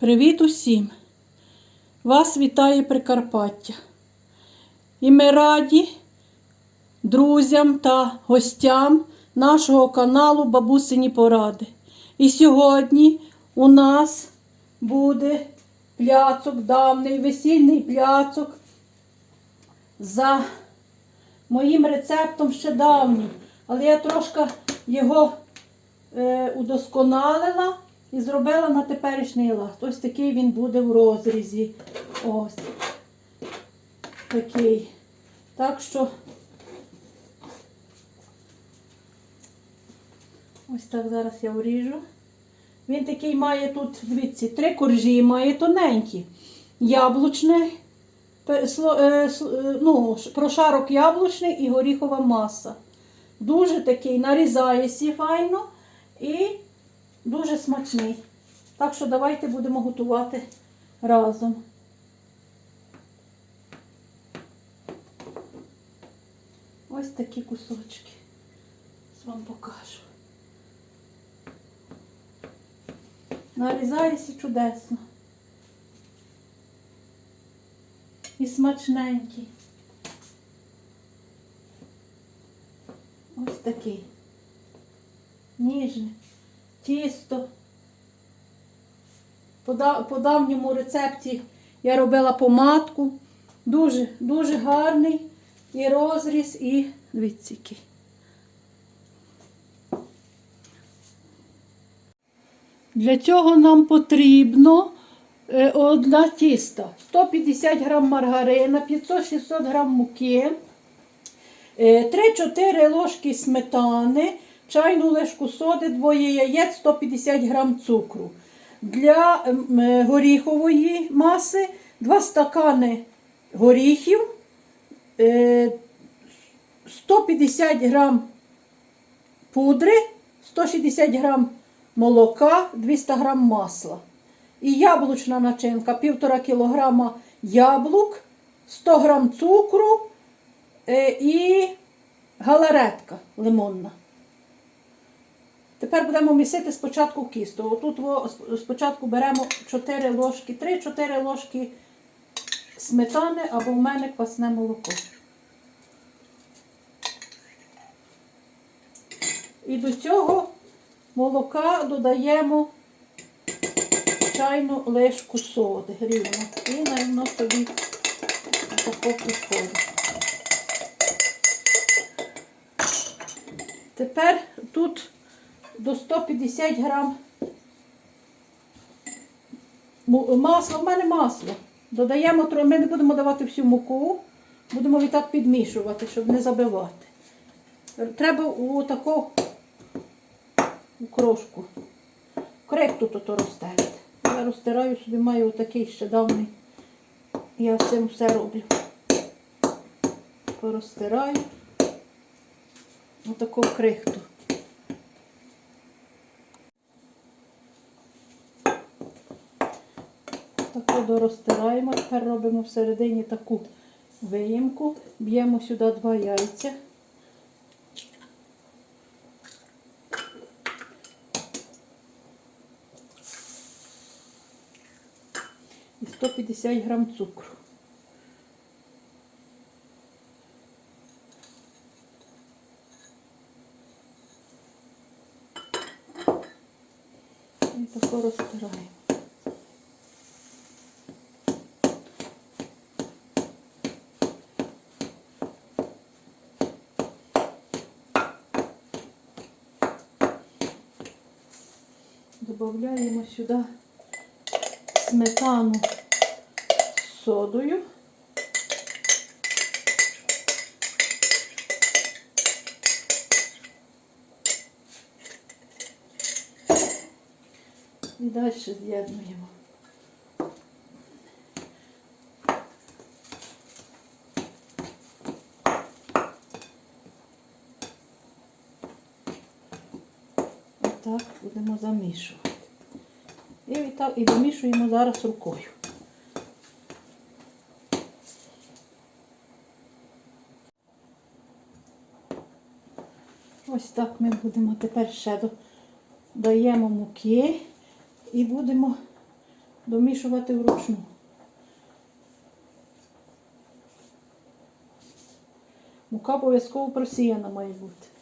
Привіт усім! Вас вітає Прикарпаття. І ми раді друзям та гостям нашого каналу Бабусині Поради. І сьогодні у нас буде пляцок, давний весільний пляцок за моїм рецептом ще давній. Але я трошки його е, удосконалила і зробила на теперішній лад. Ось такий він буде в розрізі. Ось такий. Так що ось так зараз я вріжу. Він такий має тут, дивіться, три коржі має тоненькі. Яблучне, е, е, ну, прошарок яблучний і горіхова маса. Дуже такий нарізається файно і дуже смачний. Так що давайте будемо готувати разом. Ось такі кусочки. Вам покажу. Нарізається чудесно. І смачненький. Ось такий. Ніжне. Тісто. По, давньому рецепті я робила помадку. Дуже, дуже гарний і розріз, і дивіться. Для цього нам потрібно е, одна тіста. 150 грам маргарина, 500-600 грам муки, е, 3-4 ложки сметани, чайну ложку соди, двоє яєць, 150 грам цукру. Для ем, е, горіхової маси 2 стакани горіхів, е, 150 грам пудри, 160 грам молока, 200 грам масла. І яблучна начинка 1,5 кг яблук, 100 грам цукру е, і галаретка лимонна. Тепер будемо місити спочатку кісту. Отут спочатку беремо 4 ложки, 3-4 ложки сметани або в мене квасне молоко. І до цього молока додаємо чайну лишку соди рівно. І наверно собі тако підходить. Тепер тут до 150 грам масла. В мене масло. Додаємо ми не будемо давати всю муку, будемо відтак підмішувати, щоб не забивати. Треба у таку крошку. Крек тут ото розтерти. Я розтираю собі, маю отакий ще давний. Я з цим все роблю. Порозтираю. Отаку крихту. Таку розтираємо, Тепер робимо всередині таку виїмку. Б'ємо сюди два яйця. і 150 грам цукру. І тако розтираємо. Добавляємо сюди сметану з содою. І далі з'єднуємо. Отак будемо замішувати. І, відтак, і домішуємо зараз рукою. Ось так ми будемо тепер ще до- даємо муки і будемо домішувати вручну. Мука обов'язково просіяна має бути.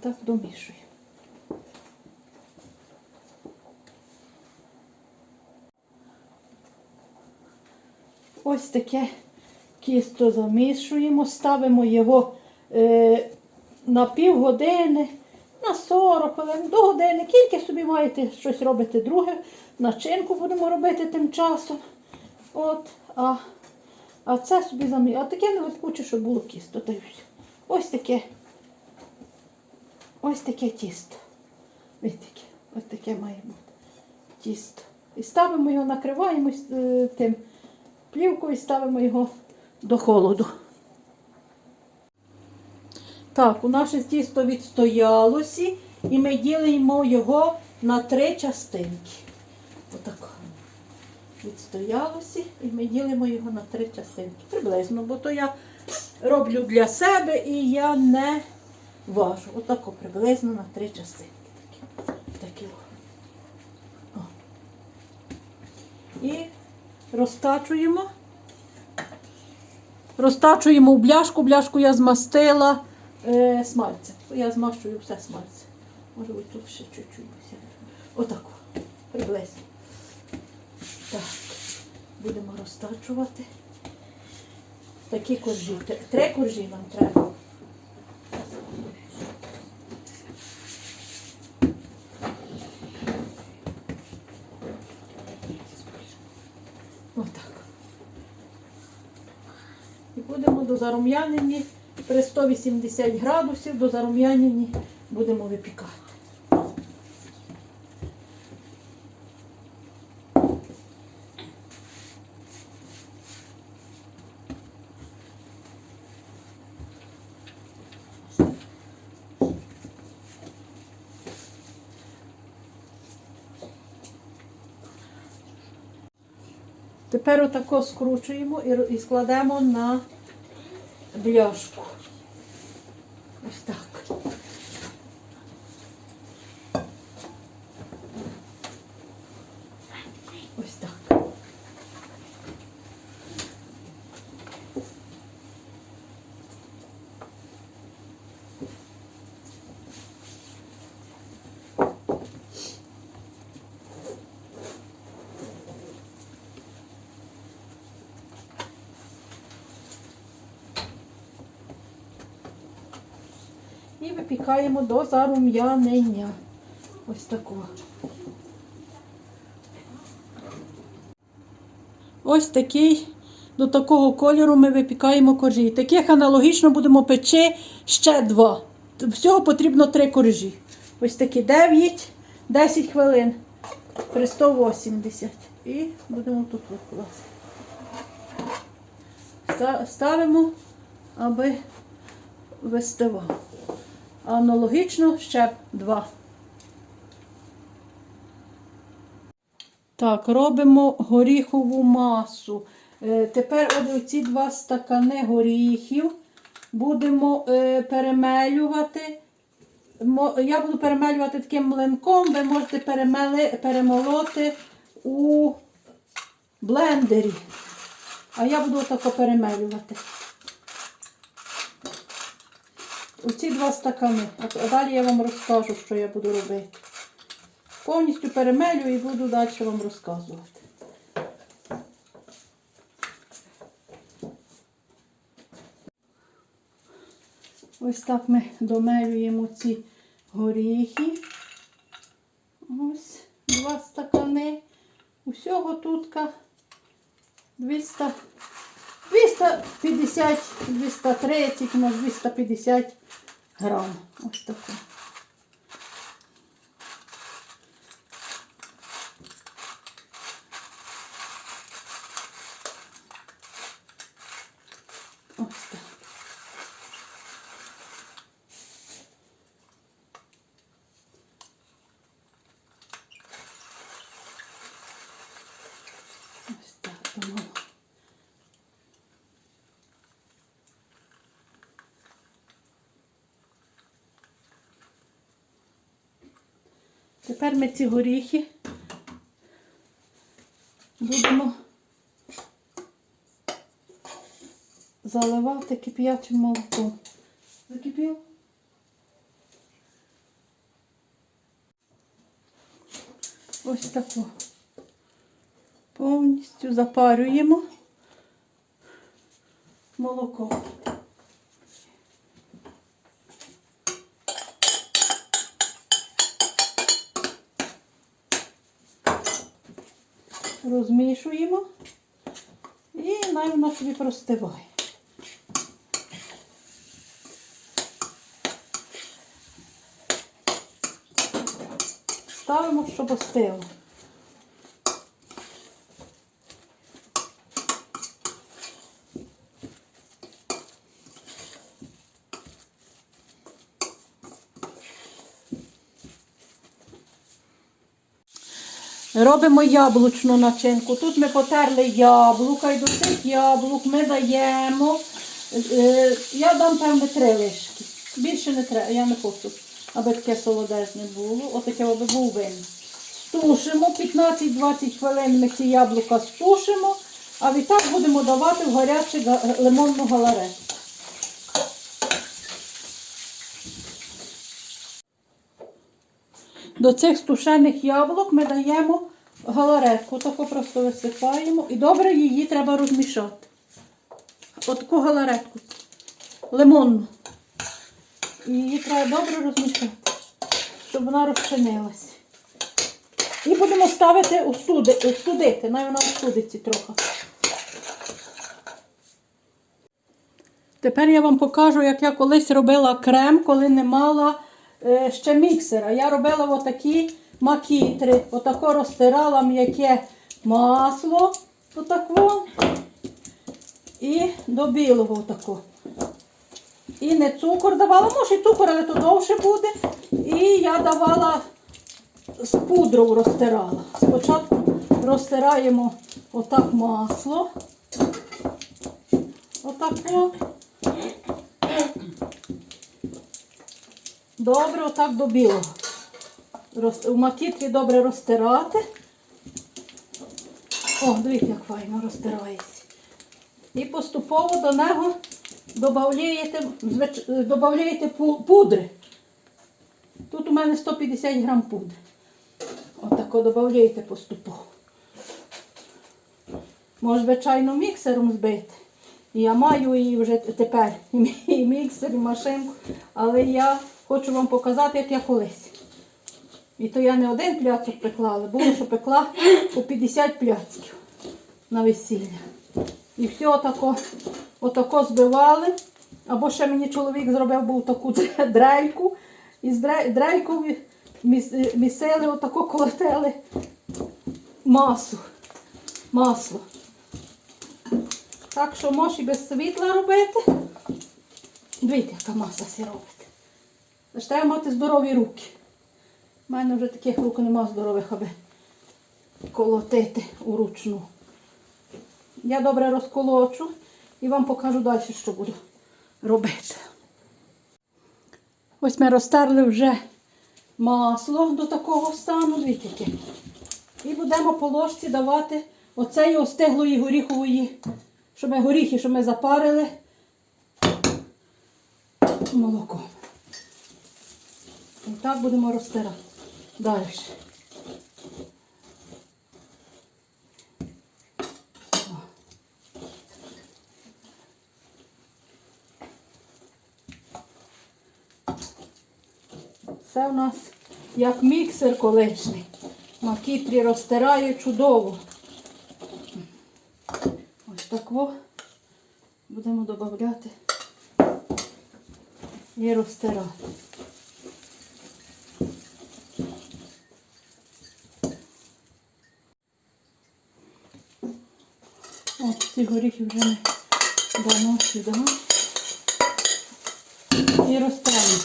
І отак домішую. Ось таке кісто замішуємо, ставимо його е, на півгодини, на 40 хвилин, до години. Кілька собі маєте щось робити друге. Начинку будемо робити тим часом. От, а, а це собі замі... А таке не липуче, щоб було кісто. Ось таке. Ось таке тісто. Таке, ось таке має бути тісто. І ставимо його, накриваємо е, тим плівкою і ставимо його до холоду. Так, у наше тісто відстоялося, і ми ділимо його на три частинки. Отако. Відстоялося, і ми ділимо його на три частинки. Приблизно, бо то я роблю для себе і я не важу. Отако приблизно на три частинки. Такі. Такі. о. І розтачуємо. Розтачуємо в бляшку. Бляшку я змастила е, смальцем. Я змащую все смальцем. Може ось тут ще чуть-чуть. Отако. Приблизно. Так. Будемо розтачувати. Такі коржі. Три коржі нам треба. Отак. І зарум'янені при 180 градусів до зарум'янені будемо випікати. Тепер отако скручуємо і складемо на бляшку. Ось так. Ось так. І випікаємо до зарум'янення. Ось такого. Ось такий, до такого кольору ми випікаємо коржі. Таких аналогічно будемо печи ще два. Всього потрібно три коржі. Ось такі 9-10 хвилин при 180. І будемо тут викладати. Ста- Ставимо, аби вистивав. Аналогічно ще два. Так, робимо горіхову масу. Е, Тепер от ці два стакани горіхів будемо е, перемелювати. Я буду перемелювати таким млинком, ви можете перемели, перемолоти у блендері. А я буду отако перемелювати. Оці два стакани. А далі я вам розкажу, що я буду робити. Повністю перемелю і буду далі вам розказувати. Ось так ми домелюємо ці горіхи. Ось два стакани. Усього 200, 250, 230 на 250 грам. Ось таке. Ось так. Ось так воно. Тепер ми ці горіхи будемо заливати кип'ячим молоком. Закипіло? Ось таку. Повністю запарюємо молоко. Розмішуємо і най вона собі простиває. Ставимо, щоб остило. Робимо яблучну начинку. Тут ми потерли яблука і до цих яблук ми даємо. е, Я дам певне три лишки. Більше не треба, я не хочу, аби таке солодезне було. Отаке аби був вин. Стушимо 15-20 хвилин ми ці яблука стушимо, а відтак будемо давати в гарячу лимонну галарету. До цих стушених яблук ми даємо галаретку, таку просто висипаємо і добре її треба розмішати. Отаку галаретку. Лимонну. І її треба добре розмішати, щоб вона розчинилася. І будемо ставити остуди, остудити, най вона остудиться трохи. Тепер я вам покажу, як я колись робила крем, коли не мала е, ще міксера. Я робила отакі макітри. Отако розтирала м'яке масло. Отако. І до білого отако. І не цукор давала, може і цукор, але то довше буде. І я давала з пудрою розтирала. Спочатку розтираємо отак масло. Отако. Добре, отак до білого. У макітрі добре розтирати. О, дивіться, як файно розтирається. І поступово до нього додаєте, пудри. Тут у мене 150 грам пудри. Отако додаєте поступово. Може, звичайно, міксером збити. Я маю її вже тепер і міксер, і машинку. Але я хочу вам показати, як я колись. І то я не один пляцок пекла, але було, що пекла по 50 пляцків на весілля. І все отако, отако збивали. Або ще мені чоловік зробив був таку дрельку. І з дре- дрелькою місили, отако колотили масу. Масло. Так що можеш і без світла робити. Дивіться, яка маса сі робить. Треба мати здорові руки. У мене вже таких рук нема здорових, аби колотити уручну. Я добре розколочу і вам покажу далі, що буду робити. Ось ми розтерли вже масло до такого стану, дивіться. І будемо по ложці давати оцеї остиглої горіхової, що ми горіхи, що ми запарили молоком. І так будемо розтирати. Далі. Це у нас як міксер колишній. Макітрі розтирає чудово. Ось так во будемо додати і розтирати. От ці горіхи вже ми дамо сюди і розтираємо.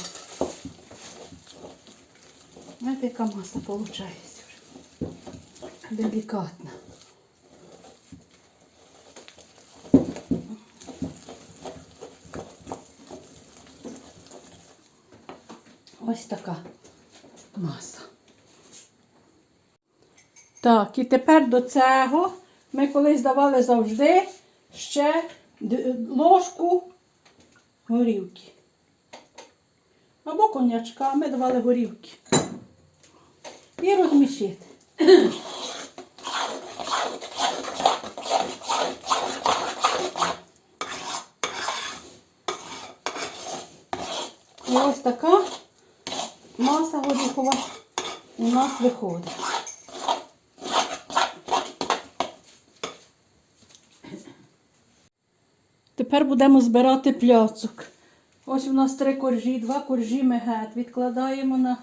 Знаєте, яка маса виходить вже. Делікатна. Ось така маса. Так, і тепер до цього ми колись давали завжди ще ложку горівки. Або конячка, ми давали горівки. І розмішити. І ось така маса горіхова у нас виходить. Тепер будемо збирати пляцок. Ось у нас три коржі, два коржі ми гет відкладаємо на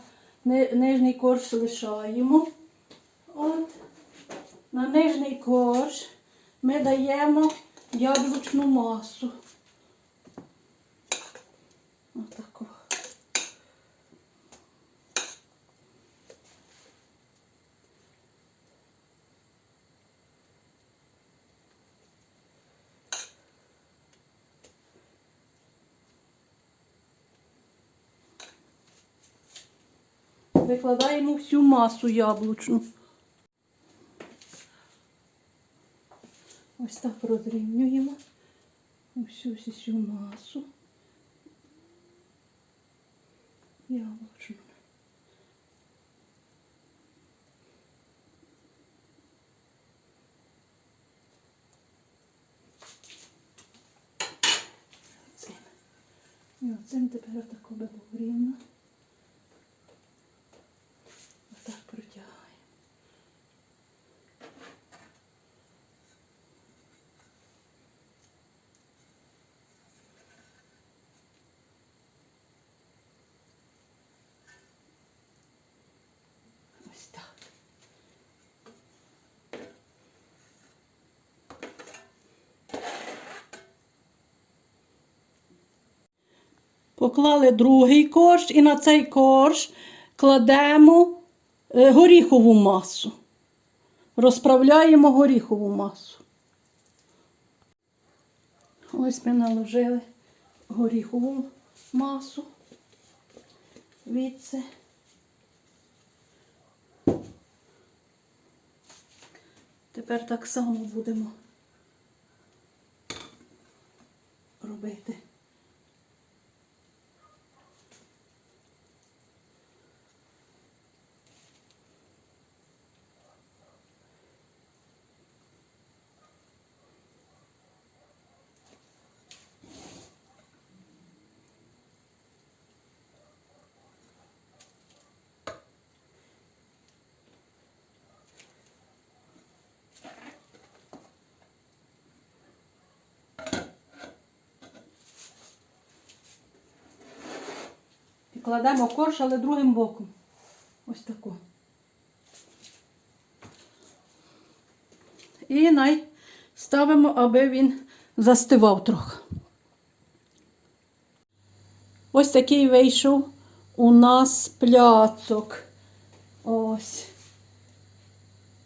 нижній корж лишаємо. От. На нижній корж ми даємо яблучну масу. Отаку. Викладаємо всю масу яблучну. Ось так розрівнюємо всю всю масу яблучну. Цим. І оцим тепер отако було рівно. Отак протягаємо. Ось так. Поклали другий корж і на цей корж кладемо е, горіхову масу. Розправляємо горіхову масу. Ось ми наложили горіхову масу. Відси. Тепер так само будемо робити. І кладемо корж, але другим боком. Ось таку. І най ставимо, аби він застивав трохи. Ось такий вийшов у нас пляцок. Ось.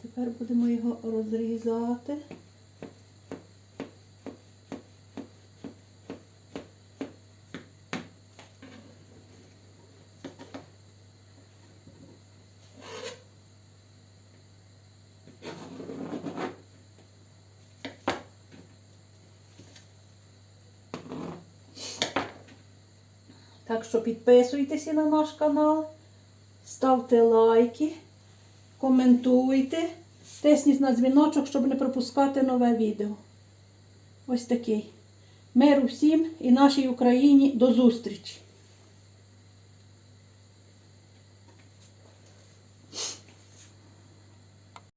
Тепер будемо його розрізати. Так що підписуйтеся на наш канал, ставте лайки, коментуйте, тисніть на дзвіночок, щоб не пропускати нове відео. Ось такий. Миру всім і нашій Україні до зустрічі!